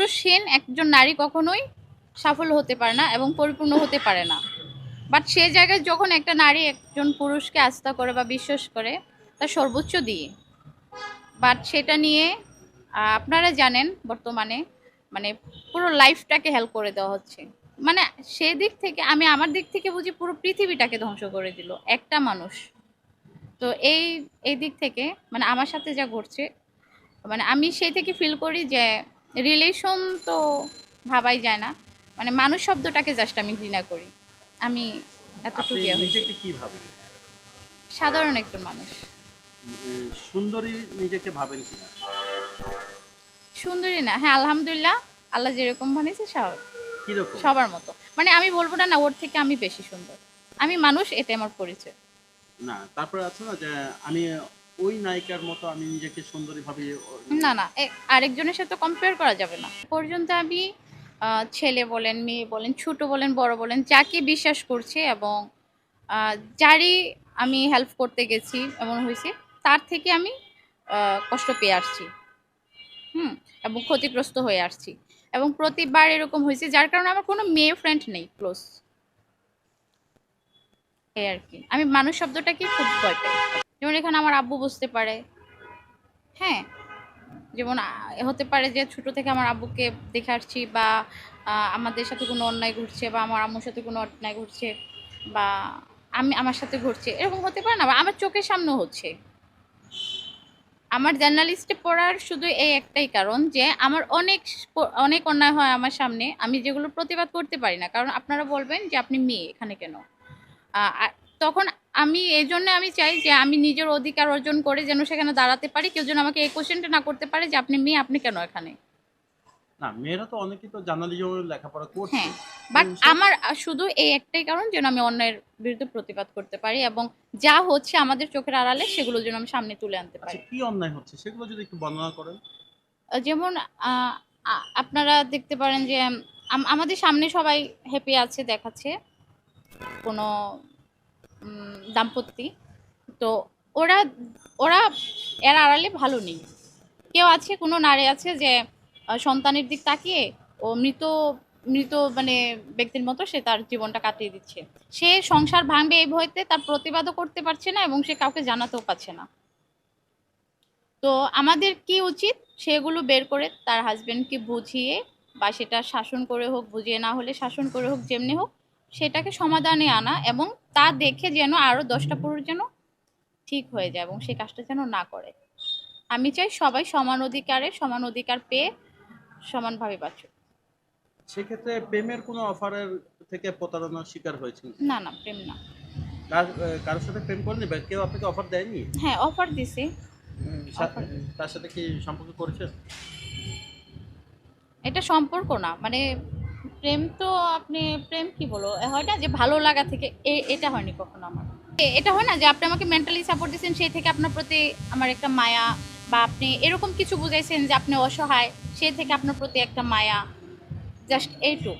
পুরুষহীন একজন নারী কখনোই সাফল্য হতে পারে না এবং পরিপূর্ণ হতে পারে না। বাট সে জায়গায় যখন একটা নারী একজন পুরুষকে আস্থা করে বা বিশ্বাস করে তার সর্বোচ্চ দিয়ে। বাট সেটা নিয়ে আপনারা জানেন বর্তমানে মানে পুরো লাইফটাকে হেল্প করে দেওয়া হচ্ছে। মানে সেদিক থেকে, আমি আমার দিক থেকে বুঝি পুরো পৃথিবীটাকে ধ্বংস করে দিল, একটা মানুষ। তো এই এই দিক থেকে মানে আমার সাথে যা ঘটছে মানে আমি সেই থেকে ফিল করি যে রিলেশন তো ভাবাই যায় না। মানে মানুষ শব্দটাকে জাস্ট আমি ঘৃণা করি। আমি এতটুকু সাধারণ একজন মানুষ। সুন্দরী নিজেকে ভাবেন কিনা? সুন্দরী না। হ্যাঁ আলহামদুলিল্লাহ আল্লাহ যেরকম বানিয়েছে সব সবার মতো। মানে আমি বলব না না ওর থেকে আমি বেশি সুন্দর। আমি মানুষ এটা আমার পরিচয়। না তারপরে আছে না যে আমি ওই নায়িকার মতো আমি নিজেকে সুন্দরী ভাবি না না আরেকজনের সাথে কম্পেয়ার করা যাবে না। পর্যন্ত আমি ছেলে বলেন, মেয়ে বলেন, ছোট বলেন, বড় বলেন, যাকে বিশ্বাস করছে এবং যারই আমি হেল্প করতে গেছি, এমন হয়েছে, তার থেকে আমি কষ্ট পেয়ে আসছি। হুম, এবং ক্ষতিগ্রস্ত হয়ে আসছি। এবং প্রতিবার এরকম হয়েছে, যার কারণে আমার কোনো মেয়ে ফ্রেন্ড নেই ক্লোজ এই আর কি। আমি মানুষ শব্দটাকে খুব ভয় পাই। যেমন এখানে আমার আব্বু বুঝতে পারে। হ্যাঁ যেমন হতে পারে যে ছোট থেকে আমার আব্বুকে দেখে আসছি বা আমাদের সাথে কোনো অন্যায় ঘটছে বা আমার আম্মুর সাথে কোনো অন্যায় ঘটছে বা আমি, আমার সাথে ঘটছে, এরকম হতে পারে না বা আমার চোখের সামনে হচ্ছে। আমার জার্নালিস্টে পড়ার শুধু এই একটাই কারণ যে আমার অনেক অনেক অন্যায় হয় আমার সামনে, আমি যেগুলো প্রতিবাদ করতে পারি না। কারণ আপনারা বলবেন যে আপনি মেয়ে, এখানে কেন? তখন আমি এই জন্য আমি চাই যে আমি নিজের অধিকার অর্জন করে যেন সেখানে দাঁড়াতে পারি। কেউ যেন আমাকে এই কোশ্চেনটা না করতে পারে যে আপনি মেয়ে আপনি কেন এখানে? না মেয়েরা তো অনেকেই তো জার্নালিজম লেখাপড়া করছে। হ্যাঁ বাট আমার শুধু এই একটাই কারণ যেন আমি অন্যের বিরুদ্ধে প্রতিবাদ করতে পারি এবং যা হচ্ছে আমাদের চোখের আড়ালে সেগুলো যেন আমি সামনে তুলে আনতে আচ্ছা পারি কি অন্যায় হচ্ছে? সেগুলো যদি একটু বর্ণনা করেন। যেমন আপনারা দেখতে পারেন যে আমাদের সামনে সবাই হ্যাপি আছে দেখাচ্ছে। কোনো দাম্পত্যি তো ওরা ওরা এর আড়ালে ভালো নেই। কেউ আছে, কোনো নারী আছে যে সন্তানের দিক তাকিয়ে ও মৃত মৃত মানে ব্যক্তির মতো সে তার জীবনটা কাটিয়ে দিচ্ছে। সে সংসার ভাঙবে এই ভয়তে তার প্রতিবাদও করতে পারছে না এবং সে কাউকে জানাতেও পারছে না। তো আমাদের কি উচিত? সেগুলো বের করে তার হাজব্যান্ডকে বুঝিয়ে বা সেটা শাসন করে হোক, বুঝিয়ে না হলে শাসন করে হোক, যেমনি হোক সেটাকে সমাধানে আনা এবং তা দেখে যেন আরও দশটা পুরুষ যেন ঠিক হয়ে যায় এবং সেই কাজটা যেন না করে। আমি চাই সবাই সমান অধিকারে সমান অধিকার পেয়ে সমানভাবে বাঁচুক। সেক্ষেত্রে প্রেমের কোনো অফারের থেকে প্রতারণার শিকার হয়েছেন না না প্রেম না। কারোর সাথে প্রেম করেনি বা কেউ আপনাকে অফার দেয়নি? হ্যাঁ অফার দিছি। তার সাথে কি সম্পর্ক করেছেন? এটা সম্পর্ক না মানে প্রেম তো আপনি, প্রেম কি বলো হয় না যে ভালো লাগা থেকে এটা হয়নি কখনো আমার। এটা হয় না যে আপনি আমাকে মেন্টালি সাপোর্ট দিচ্ছেন সেই থেকে আপনার প্রতি আমার একটা মায়া, বা আপনি এরকম কিছু বুঝাইছেন যে আপনি অসহায়, সেই থেকে আপনার প্রতি একটা মায়া জাস্ট এইটুক।